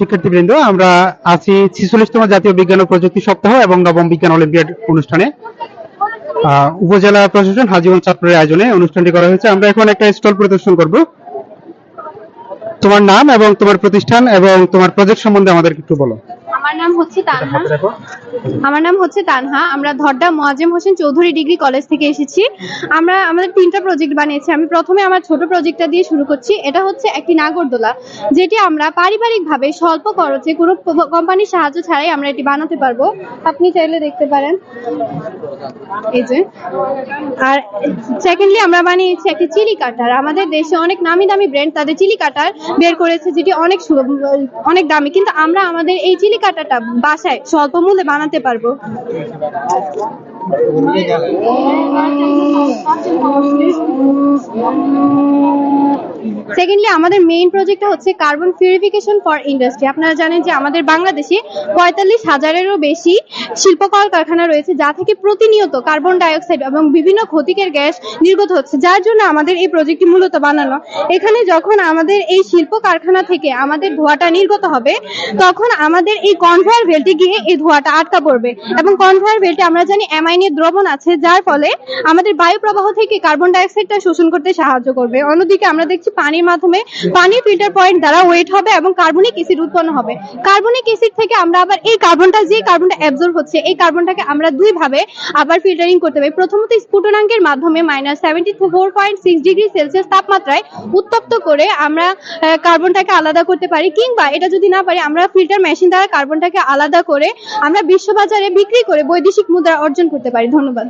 শিক্ষার্থীবৃন্দ, আমরা আছি ছিচল্লিশতম জাতীয় বিজ্ঞান ও প্রযুক্তি সপ্তাহ এবং নবম বিজ্ঞান অলিম্পিয়াড অনুষ্ঠানে। উপজেলা প্রশাসন হাজীবন ছাত্রের আয়োজনে অনুষ্ঠানটি করা হয়েছে। আমরা এখন একটা স্টল প্রদর্শন করব। তোমার নাম এবং তোমার প্রতিষ্ঠান এবং তোমার প্রজেক্ট সম্বন্ধে আমাদেরকে একটু বলো। আমার নাম হচ্ছে তানহা। আমার নাম হচ্ছে তানহা। আমরা ধরডা মোয়াজ্জেম হোসেন চৌধুরী ডিগ্রি কলেজ থেকে এসেছি। আমরা আমাদের তিনটা প্রজেক্ট বানিয়েছি। আমি প্রথমে আমার ছোট প্রজেক্টটা দিয়ে শুরু করছি। এটা হচ্ছে একটি নাগরদোলা যেটি আমরা পারিবারিকভাবে স্বল্প খরচে কোনো কোম্পানির সাহায্য ছাড়াই আমরা এটি বানাতে পারব। আপনি চাইলে দেখতে পারেন। এই যে। আর সেকেন্ডলি আমরা বানিয়েছি একটি চিলি কাটার। আমাদের দেশে অনেক নামি দামি ব্র্যান্ড তাদের চিলি কাটার বের করেছে যেটি অনেক অনেক দামি। কিন্তু আমরা আমাদের এই চিলি কাটারটা বাসায় স্বল্প মূল্যে বানাতে পারব। সেকেন্ডলি আমাদের মেইন প্রজেক্টটা হচ্ছে কার্বন পিউরিফিকেশন ফর ইন্ডাস্ট্রি আপনারা জানেন যে আমাদের বাংলাদেশে পঁয়তাল্লিশ হাজারেরও বেশি শিল্প কলকারখানা রয়েছে, যা থেকে প্রতিনিয়ত কার্বন ডাইঅক্সাইড এবং বিভিন্ন ক্ষতিকর গ্যাস নির্গত হচ্ছে। যার জন্য আমাদের এই প্রজেক্টটি মূলত বানানো। এখানে যখন আমাদের এই শিল্প কারখানা থেকে আমাদের ধোঁয়াটা নির্গত হবে, তখন আমাদের এই কনভেয়ার বেল্টে গিয়ে এই ধোঁয়াটা আটকা পড়বে। এবং কনভেয়ার বেল্টে আমরা জানি অ্যামাইনের দ্রবণ আছে, যার ফলে আমাদের বায়ু প্রবাহ থেকে কার্বন ডাইঅক্সাইডটা শোষণ করতে সাহায্য করবে। অন্যদিকে আমরা দেখছি পানির মাধ্যমে পানির ফিল্টার পয়েন্ট দ্বারা ওয়েট হবে এবং কার্বনিক অ্যাসিড উৎপন্ন হবে। কার্বনিক অ্যাসিড থেকে আমরা আবার এই কার্বনটা, যে কার্বনটা অ্যাবজর্ব হচ্ছে, এই কার্বনটাকে আমরা দুই ভাবে আবার ফিল্টারিং করতে পারি। প্রথমত স্ফুটনাঙ্কের মাধ্যমে minus seventy four point six degree Celsius তাপমাত্রায় উত্তপ্ত করে আমরা কার্বনটাকে আলাদা করতে পারি, কিংবা এটা যদি না পারি, আমরা ফিল্টার মেশিন দ্বারা কার্বনটাকে আলাদা করে আমরা বিশ্ববাজারে বিক্রি করে বৈদেশিক মুদ্রা অর্জন করতে পারি। ধন্যবাদ।